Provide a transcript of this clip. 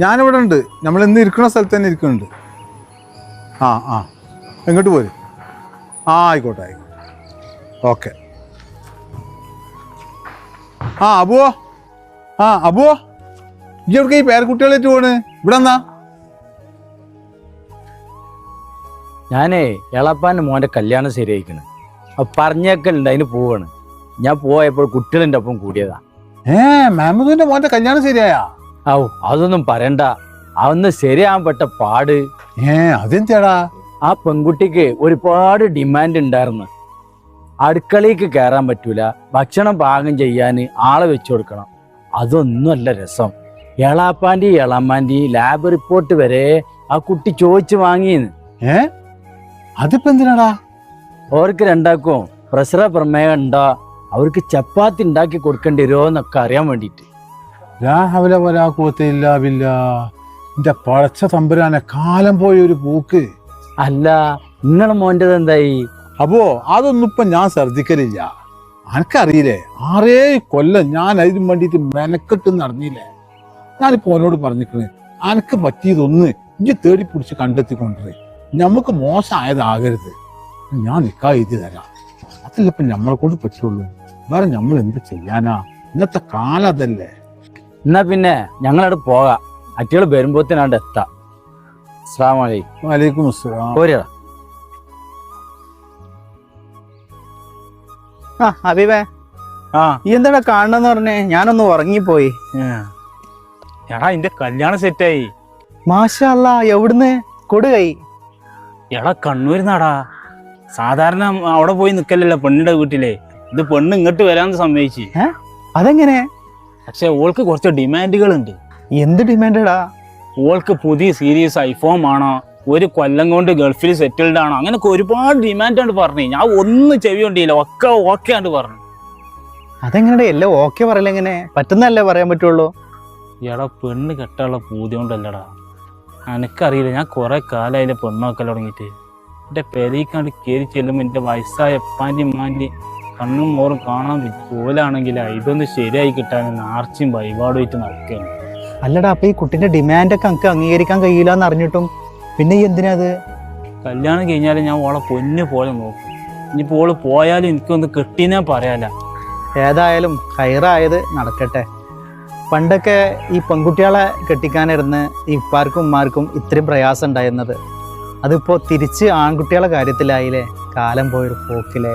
ഞാനിവിടെ ഉണ്ട്. നമ്മൾ ഇന്ന് ഇരിക്കുന്ന സ്ഥലത്ത് തന്നെ ഇരിക്കുന്നുണ്ട്. ആ ആ. എങ്ങോട്ട് പോര്? ആ ആയിക്കോട്ടെ ആയിക്കോട്ടെ. ഓക്കെ. ആ അബുവോ? ആ അബുവോ? ഇജ്ജ് എവിടെ ഈ പേരക്കുട്ടികളായിട്ട് പോണ്? ഇവിടെ എന്നാ ഞാനേ എളപ്പാന്റെ മോന്റെ കല്യാണം ശരിയായിക്കണ്. അപ്പൊ പറഞ്ഞേക്കലുണ്ട് അതിന് പോവാണ്. ഞാൻ പോയപ്പോൾ കുട്ടികളുടെ ഒപ്പം കൂടിയതാ. ഏ മെഹമ്മദിന്റെ മോന്റെ കല്യാണം ശരിയായാ? ഔ അതൊന്നും പറയണ്ട. അന്ന് ശരിയാൻ പെട്ട പാട്. ഏ അതെന്താടാ? ആ പെൺകുട്ടിക്ക് ഒരുപാട് ഡിമാൻഡ് ഉണ്ടായിരുന്നു. അടുക്കളയ്ക്ക് കയറാൻ പറ്റൂല. ഭക്ഷണം പാകം ചെയ്യാൻ ആളെ വെച്ചു കൊടുക്കണം. അതൊന്നുമല്ല രസം. എളാപ്പാന്റെ എളാമ്മാന്റെ ലാബ് റിപ്പോർട്ട് വരെ ആ കുട്ടി ചോദിച്ചു വാങ്ങിയെന്ന്. ഏ? അതിപ്പോ എന്തിനാടാ? അവർക്ക് രണ്ടാക്കും. പ്രസര പ്രമേയം ഉണ്ടോ? അവർക്ക് ചപ്പാത്തി ഉണ്ടാക്കി കൊടുക്കേണ്ടി വരുമോ എന്നൊക്കെ അറിയാൻ വേണ്ടിയിട്ട്. രാഹവല വരാക്കൂത്തില്ല ബില്ല എന്റെ പഴച്ച തമ്പുരാനെ കാലം പോയ ഒരു പൂക്ക്. അല്ല നിങ്ങളെ മോന്റെത് എന്തായി? അപ്പോ അതൊന്നും ഇപ്പൊ ഞാൻ ശ്രദ്ധിക്കലില്ല. അനക്കറിയില്ലേ ആറേ കൊല്ലം ഞാൻ അതിന് വേണ്ടിയിട്ട് മെനക്കെട്ട് നടന്നില്ലേ? ഞാനിപ്പോ ഓനോട് പറഞ്ഞിരിക്കണേ അനക്ക് പറ്റിയതൊന്ന് ഇഞ്ചി തേടി പിടിച്ച് കണ്ടെത്തിക്കൊണ്ടേ നമുക്ക് മോശമായതാകരുത് ഞാൻ നിക്കാ എഴുതി തരാം. അതല്ല ഇപ്പൊ നമ്മളെ കൊണ്ട് പറ്റുള്ളൂ. വേറെ നമ്മൾ എന്ത് ചെയ്യാനാ? ഇന്നത്തെ കാലം അതല്ലേ. എന്നാ പിന്നെ ഞങ്ങളവിടെ പോകാം. അറ്റികൾ വരുമ്പോത്തിനാണ്ട് എത്താം. അസ്സാം വലൈക്കും വലൈക്കും അസ്സലാം. പോരാ ആ അബീബേ ആ. ഈ കാണണെന്ന് പറഞ്ഞേ? ഞാനൊന്ന് ഉറങ്ങിപ്പോയി. എടാ എന്റെ കല്യാണം സെറ്റായി. മാഷല്ല എവിടുന്ന്? കൊടുകൈ എടാ കണ്ണൂരിന്നാടാ. സാധാരണ അവിടെ പോയി നിക്കല്ലല്ലോ പെണ്ണിന്റെ വീട്ടിലെ. ഇത് പെണ്ണ് ഇങ്ങോട്ട് വരാന്ന് സമ്മതിച്ച്. അതെങ്ങനെ? പക്ഷെ ഓൾക്ക് കുറച്ച് ഡിമാൻഡുകളുണ്ട്. എന്ത് ഡിമാൻഡാ ഓൾക്ക് പുതിയ സീരീസ് ഐഫോൺ ആണോ? ഒരു കൊല്ലം കൊണ്ട് ഗൾഫിൽ സെറ്റിൽഡ് ആണോ? അങ്ങനൊക്കെ ഒരുപാട് ഡിമാൻഡ് ആണ് പറഞ്ഞു. ഞാൻ ഒന്നും ചെവി കൊണ്ടില്ല. ഒക്കെ ഓക്കെ ആണ് പറഞ്ഞു. അതെങ്ങനെ എല്ലാം ഓക്കെ പറയില്ല എങ്ങനെ? പറ്റുന്നല്ലേ പറയാൻ പറ്റുള്ളൂ? എടാ പെണ്ണ് കെട്ടാനുള്ള പൂതി കൊണ്ടല്ലടാ. എനിക്കറിയില്ല ഞാൻ കുറെ കാലമായില്ലേ പെണ്ണൊക്കെ തുടങ്ങിയിട്ട്. എന്റെ പെരയിക്കാണ്ട് കയറി ചെല്ലുമ്പോൾ എന്റെ വയസ്സായ എപ്പാന്റെ മാന്റെ കണ്ണും മോറും കാണാൻ പോലാണെങ്കിൽ ഇതൊന്ന് ശരിയായി കിട്ടാൻ ആർച്ചയും വഴിപാടുമായിട്ട് നടക്കുകയാണ്. അല്ലടാ അപ്പൊ ഈ കുട്ടിന്റെ ഡിമാൻഡൊക്കെ നമുക്ക് അംഗീകരിക്കാൻ കഴിയില്ല എന്ന് അറിഞ്ഞിട്ടും പിന്നെ ഈ എന്തിനാ അത്? കല്യാണം കഴിഞ്ഞാൽ ഞാൻ ഓളെ പൊന്നു പോലെ നോക്കും. ഇനിയിപ്പോൾ ഓൾ പോയാലും എനിക്കൊന്ന് കിട്ടിയെന്നേ പറയാല ഏതായാലും ഹൈറായത് നടക്കട്ടെ. പണ്ടൊക്കെ ഈ പെൺകുട്ടികളെ കെട്ടിക്കാനിരുന്ന് ഈ ഉപ്പാർക്കും ഉമ്മാർക്കും ഇത്രയും പ്രയാസം ഉണ്ടായിരുന്നത്. അതിപ്പോ തിരിച്ച് ആൺകുട്ടികളെ കാര്യത്തിലായില്ലേ? കാലം പോയൊരു പോക്കിലെ.